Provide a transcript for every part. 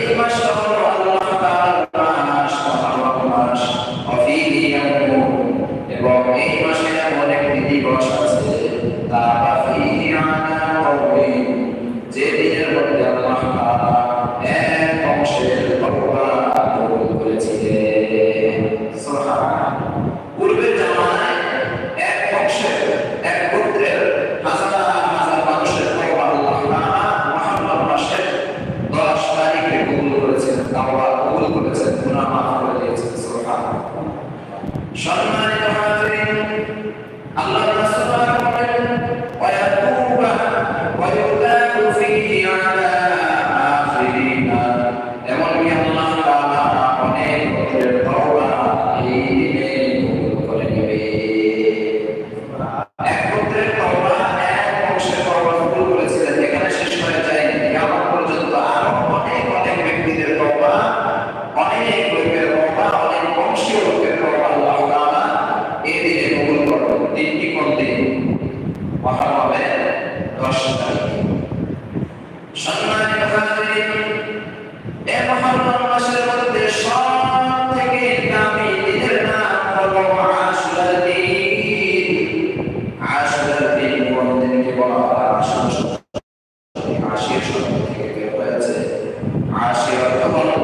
Ele mais সম্মানিত হাজিরিন মধ্যে সব থেকে দামি দিনের নাম হলো আশুরার বলা হয়? আশুর শব্দ অর্থ হলো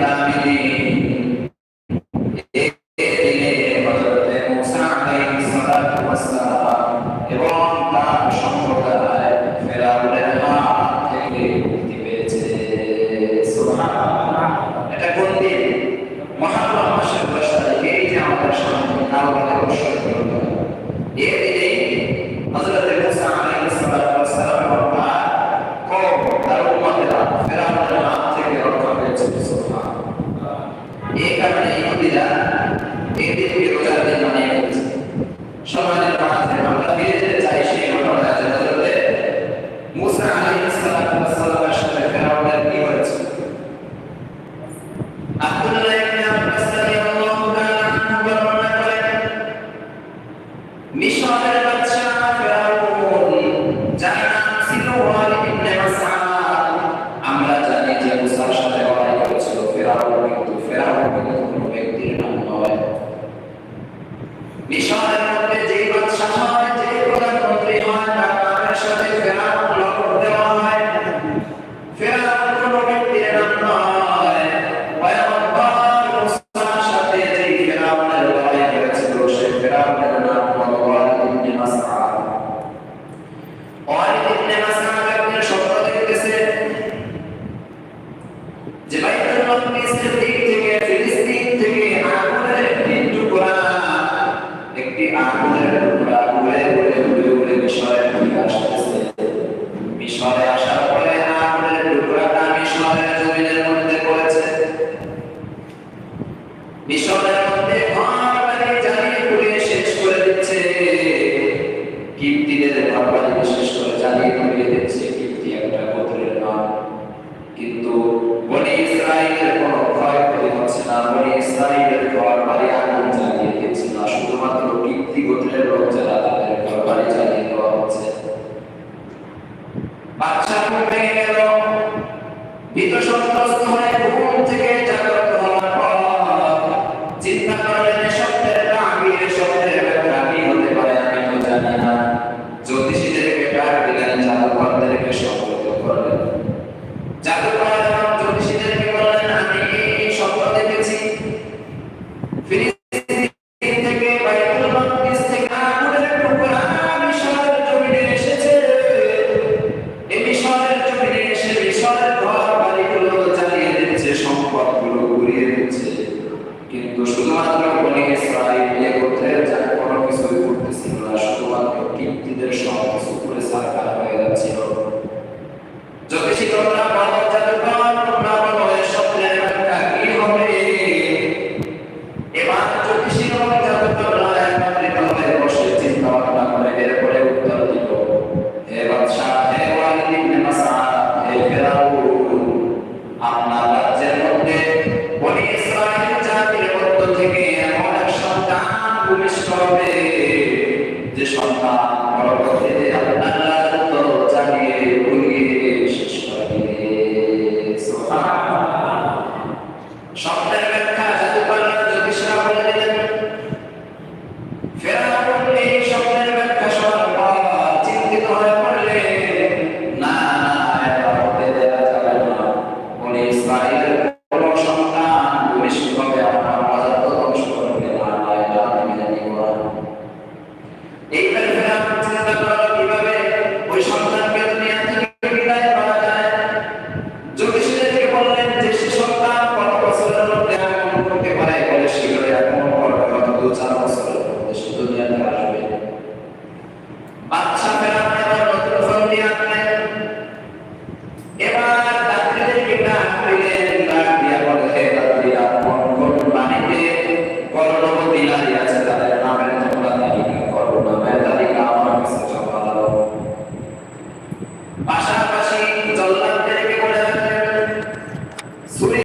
দামিনী। মিশরের বাদশা ফেরাউন যার নাম ছিল ওয়ালিদ ইবনে Mr. হোটেল হচ্ছে। তাদের করলেন এবার যাত্রীদেরকে ডাক